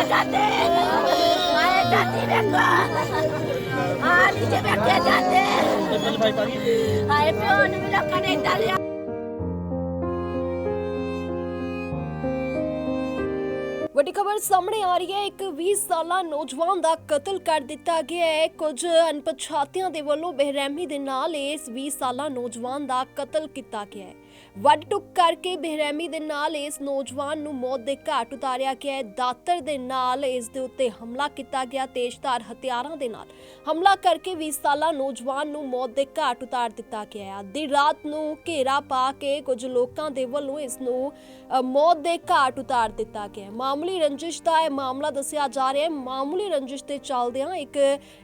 ਬੈਠੇ ਜਾਂਦੇ ਆਏ ਜਾਂਦੀ ਵੇਖੋ ਆ ਨੀਚੇ ਬੈਠੇ ਜਾਂਦੇ ਆਏ ਪਿਓ ਨੂੰ ਵੀ ਲੋਕਾਂ ਨੇ ਏਦਾਂ ਲਿਆ ਵੱਡੀ ਖਬਰ ਸਾਹਮਣੇ ਆ ਰਹੀ ਹੈ। ਇੱਕ 20 ਸਾਲਾ ਨੌਜਵਾਨ ਦਾ ਕਤਲ ਕਰ ਦਿੱਤਾ ਗਿਆ ਹੈ। ਕੁਝ ਅਣਪਛਾਤਿਆਂ ਦੇ ਵੱਲੋਂ ਬੇਰਹਿਮੀ ਦੇ ਨਾਲ ਇਸ 20 ਸਾਲਾ ਨੌਜਵਾਨ ਦਾ ਕਤਲ ਕੀਤਾ ਗਿਆ ਹੈ। ਵੱਡ ਟੁੱਕ ਕਰਕੇ ਬੇਰਹਿਮੀ ਦੇ ਨਾਲ ਇਸ ਨੌਜਵਾਨ ਨੂੰ ਮੌਤ ਦੇ ਘਾਟ ਉਤਾਰਿਆ ਗਿਆ ਹੈ। ਦਾਤਰ ਦੇ ਨਾਲ ਇਸ ਦੇ ਉੱਤੇ ਹਮਲਾ ਕੀਤਾ ਗਿਆ। ਤੇਜ਼ਧਾਰ ਹਥਿਆਰਾਂ ਦੇ ਨਾਲ ਹਮਲਾ ਕਰਕੇ 20 ਸਾਲਾ ਨੌਜਵਾਨ ਨੂੰ ਮੌਤ ਦੇ ਘਾਟ ਉਤਾਰ ਦਿੱਤਾ ਗਿਆ ਹੈ। ਅੱਧੀ ਰਾਤ ਨੂੰ ਘੇਰਾ ਪਾ ਕੇ ਕੁਝ ਲੋਕਾਂ ਦੇ ਵੱਲੋਂ ਇਸ ਨੂੰ ਮੌਤ ਦੇ ਘਾਟ ਉਤਾਰ ਦਿੱਤਾ ਗਿਆ ਹੈ। ਮਾਮੂਲੀ ਰੰਜਿਸ਼ ਦਾ ਇਹ ਮਾਮਲਾ ਦੱਸਿਆ ਜਾ ਰਿਹਾ ਹੈ। ਮਾਮੂਲੀ ਰੰਜਿਸ਼ ਤੇ ਚੱਲਦਿਆਂ ਇੱਕ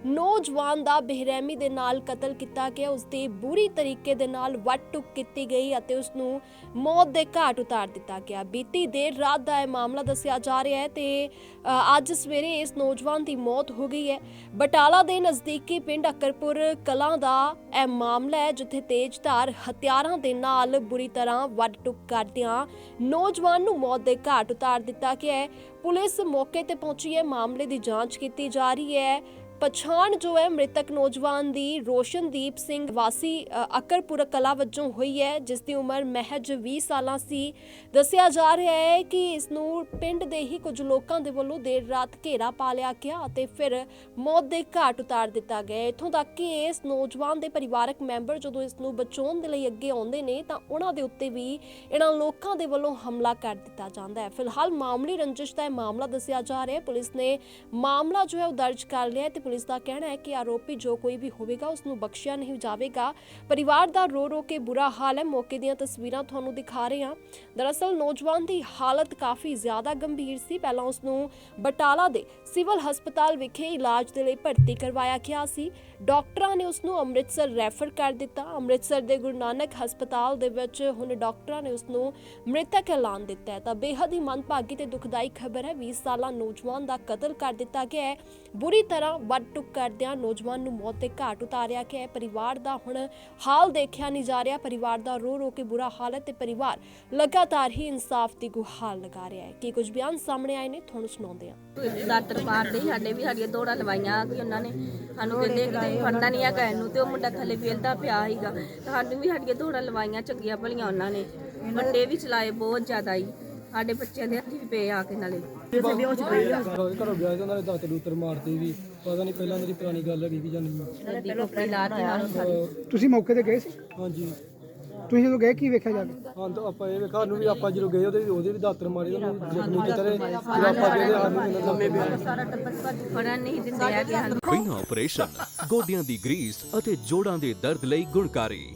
ਨੌਜਵਾਨ ਦਾ ਬੇਰਹਿਮੀ ਦੇ ਨਾਲ ਕਤਲ ਕੀਤਾ ਗਿਆ। ਉਸ ਦੀ ਬੁਰੀ ਤਰੀਕੇ ਦੇ ਨਾਲ ਵੱਟ ਟੁੱਕ ਕੀਤੀ ਗਈ ਅਤੇ ਉਸ ਨੂੰ ਮੌਤ ਦੇ ਘਾਟ ਉਤਾਰ ਦਿੱਤਾ ਗਿਆ। ਬੀਤੀ ਦੇਰ ਰਾਤ ਦਾ ਇਹ ਮਾਮਲਾ ਦੱਸਿਆ ਜਾ ਰਿਹਾ ਹੈ ਤੇ ਅ, ਅੱਜ ਸਵੇਰੇ ਇਸ ਨੌਜਵਾਨ ਦੀ ਮੌਤ ਹੋ ਗਈ ਹੈ। ਬਟਾਲਾ ਦੇ ਨਜ਼ਦੀਕੀ ਪਿੰਡ ਅਕਰਪੁਰ ਕਲਾਂ ਦਾ ਇਹ ਮਾਮਲਾ ਹੈ ਜਿੱਥੇ ਤੇਜ਼ਧਾਰ ਹਥਿਆਰਾਂ ਦੇ ਨਾਲ ਬੁਰੀ ਤਰ੍ਹਾਂ ਵੱਡ ਟੁੱਕ ਕਰਦਿਆਂ ਨੌਜਵਾਨ ਨੂੰ ਮੌਤ ਦੇ ਘਾਟ ਉਤਾਰ ਦਿੱਤਾ ਗਿਆ ਹੈ। ਪੁਲਿਸ ਮੌਕੇ ਤੇ ਪਹੁੰਚੀ ਹੈ ਮਾਮਲੇ ਦੀ ਜਾਂਚ ਕੀਤੀ ਜਾ ਰਹੀ ਹੈ। ਪਛਾਣ ਜੋ ਹੈ ਮ੍ਰਿਤਕ ਨੌਜਵਾਨ ਦੀ ਰੋਸ਼ਨਦੀਪ ਸਿੰਘ ਵਾਸੀ ਅਕਰਪੁਰ ਕਲਾ ਵਜੋਂ ਹੋਈ ਹੈ, ਜਿਸ ਦੀ ਉਮਰ ਮਹਿਜ 20 ਸਾਲਾਂ ਸੀ। ਦੱਸਿਆ ਜਾ ਰਿਹਾ ਹੈ ਕਿ ਇਸ ਨੂੰ ਪਿੰਡ ਦੇ ਹੀ ਕੁਝ ਲੋਕਾਂ ਦੇ ਵੱਲੋਂ ਦੇਰ ਰਾਤ ਘੇਰਾ ਪਾ ਲਿਆ ਗਿਆ ਅਤੇ ਫਿਰ ਮੌਤ ਦੇ ਘਾਟ ਉਤਾਰ ਦਿੱਤਾ ਗਿਆ। ਇਥੋਂ ਤੱਕ ਕਿ ਇਸ ਨੌਜਵਾਨ ਦੇ ਪਰਿਵਾਰਕ ਮੈਂਬਰ ਜਦੋਂ ਇਸ ਨੂੰ ਬਚਾਉਣ ਦੇ ਲਈ ਅੱਗੇ ਆਉਂਦੇ ਨੇ, ਤਾਂ ਉਹਨਾਂ ਦੇ ਉੱਤੇ ਵੀ ਇਹਨਾਂ ਲੋਕਾਂ ਦੇ ਵੱਲੋਂ ਹਮਲਾ ਕਰ ਦਿੱਤਾ ਜਾਂਦਾ ਹੈ। ਫਿਲਹਾਲ ਮਾਮੂਲੀ ਰੰਜਿਸ਼ ਦਾ ਇਹ ਮਾਮਲਾ ਦੱਸਿਆ ਜਾ ਰਿਹਾ ਹੈ। ਪੁਲਿਸ ਨੇ ਮਾਮਲਾ ਜੋ ਹੈ ਉਹ ਦਰਜ ਕਰ ਲਿਆ ਹੈ ਤੇ ਪੁਲਿਸ ਦਾ ਕਹਿਣਾ ਹੈ ਕਿ ਆਰੋਪੀ ਜੋ ਕੋਈ ਵੀ ਹੋਵੇਗਾ ਉਸ ਨੂੰ ਬਖਸ਼ਿਆ ਨਹੀਂ ਜਾਵੇਗਾ। ਪਰਿਵਾਰ ਦਾ ਰੋ ਰੋ ਕੇ ਬੁਰਾ ਹਾਲ ਹੈ। ਮੌਕੇ ਦੀਆਂ ਤਸਵੀਰਾਂ ਤੁਹਾਨੂੰ ਦਿਖਾ ਰਹੇ ਹਾਂ। ਦਰਅਸਲ ਨੌਜਵਾਨ ਦੀ ਹਾਲਤ ਕਾਫੀ ਜ਼ਿਆਦਾ ਗੰਭੀਰ ਸੀ। ਪਹਿਲਾਂ ਉਸ ਨੂੰ ਬਟਾਲਾ ਦੇ ਸਿਵਲ ਹਸਪਤਾਲ ਵਿਖੇ ਇਲਾਜ ਦੇ ਲਈ ਭਰਤੀ ਕਰਵਾਇਆ ਗਿਆ ਸੀ। ਡਾਕਟਰਾਂ ਨੇ ਉਸ ਨੂੰ ਅੰਮ੍ਰਿਤਸਰ ਰੈਫਰ ਕਰ ਦਿੱਤਾ। ਅੰਮ੍ਰਿਤਸਰ ਦੇ ਗੁਰੂ ਨਾਨਕ ਹਸਪਤਾਲ ਦੇ ਵਿੱਚ ਹੁਣ ਡਾਕਟਰਾਂ ਨੇ ਉਸ ਨੂੰ ਮ੍ਰਿਤਕ ਐਲਾਨ ਦਿੱਤਾ ਹੈ। ਤਾਂ ਬੇਹੱਦ ਹੀ ਮੰਦਭਾਗੀ ਤੇ ਦੁਖਦਾਈ ਖਬਰ ਹੈ। 20 ਸਾਲਾ ਨੌਜਵਾਨ ਦਾ ਕਤਲ ਕਰ ਦਿੱਤਾ ਗਿਆ ਹੈ। ਬੁਰੀ ਤਰ੍ਹਾਂ ਵੱਡ ਕਰਦਿਆਂ ਨੌਜਵਾਨ ਨੂੰ ਮੌਤ ਦੇ ਘਾਟ ਉਤਾਰਿਆ ਗਿਆ ਹੈ ਪਰਿਵਾਰ ਦਾ ਹੁਣ ਹਾਲ ਦੇਖਿਆ ਨਹੀਂ ਜਾ ਰਿਹਾ। ਪਰਿਵਾਰ ਦਾ ਰੋ ਰੋ ਕੇ ਬੁਰਾ ਹਾਲ ਹੈ ਤੇ ਪਰਿਵਾਰ ਲਗਾਤਾਰ ਹੀ ਇਨਸਾਫ ਦੀ ਗੁਹਾਰ ਲਗਾ ਰਿਹਾ ਹੈ। ਕੀ ਕੁਝ ਬਿਆਨ ਸਾਹਮਣੇ ਆਏ ਨੇ ਤੁਹਾਨੂੰ ਸੁਣਾਉਂਦੇ ਹਾਂ। ਦਾਤਰ ਮਾਰਦੇ ਸੀ, ਸਾਡੇ ਵੀ ਸਾਡੀਆਂ ਦੌੜਾਂ ਲਵਾਈਆਂ ਕਿ ਉਹਨਾਂ ਨੇ ਸਾਨੂੰ ਕਹਿੰਦੇ ਕਿ ਤੁਸੀਂ ਫੜਨਾ ਨਹੀਂ ਹੈਗਾ ਇਹਨੂੰ ਤੇ ਉਹ ਮੁੰਡਾ ਥੱਲੇ ਵੇਲਦਾ ਪਿਆ ਸੀਗਾ। ਸਾਨੂੰ ਵੀ ਸਾਡੀਆਂ ਦੌੜਾਂ ਲਵਾਈਆਂ ਚੰਗੀਆਂ ਭਲੀਆਂ ਉਹਨਾਂ ਨੇ। ਵੱਡੇ ਵੀ ਚਲਾਏ ਬਹੁਤ ਜ਼ਿਆਦਾ ਹੀ। ਸਾਡੇ ਬੱਚਿਆਂ ਦੇ ਹੱਥੀ ਵੀ ਪਏ ਆ ਕੇ ਨਾਲੇ। ਘਰੋਂ ਘਰੋਂ ਗਿਆ ਸੀ, ਉਹਨਾਂ ਨੇ ਦਾਤ ਦੂਤਰ ਮਾਰਦੇ ਵੀ ਪਤਾ ਨਹੀਂ ਪਹਿਲਾਂ ਮੇਰੀ ਪੁਰਾਣੀ ਗੱਲ ਹੈਗੀ ਕਿ ਜਾਂ ਨਹੀਂ। ਰੱਦੀ ਕੋਪੀ ਲਾ ਕੇ ਨਾਲ ਸਾਡੀ ਤੁਸੀਂ ਮੌਕੇ ਤੇ ਗਏ ਸੀ? ਹਾਂਜੀ। ਤੁਸੀਂ ਜਦੋਂ ਗਏ ਕੀ ਵੇਖਿਆ ਜਾ ਕੇ? ਹਾਂ ਤਾਂ ਆਪਾਂ ਇਹ ਵੇਖਾ ਨੂੰ ਵੀ ਆਪਾਂ ਜਦੋਂ ਗਏ ਉਹਦੇ ਉਹਦੇ ਵੀ ਦਾਤਰ ਮਾਰੇ ਉਹਨੂੰ ਜ਼ਖਮੀ ਕੀਤਾ ਜਦੋਂ ਆਪਾਂ ਗਏ ਤੇ ਸਾਨੂੰ ਇਹਨਾਂ ਸਾਰਾ ਟੱਬਰ ਭੱਜ ਫੜਨ ਨਹੀਂ ਦਿੰਦੇ ਹੈਗੇ ਸਾਨੂੰ। ਬਿਨਾਂ ਆਪਰੇਸ਼ਨ ਗੋਡਿਆਂ ਦੀ ਗਰੀਸ ਅਤੇ ਜੋੜਾਂ ਦੇ ਦਰਦ ਲਈ ਗੁਣਕਾਰੀ।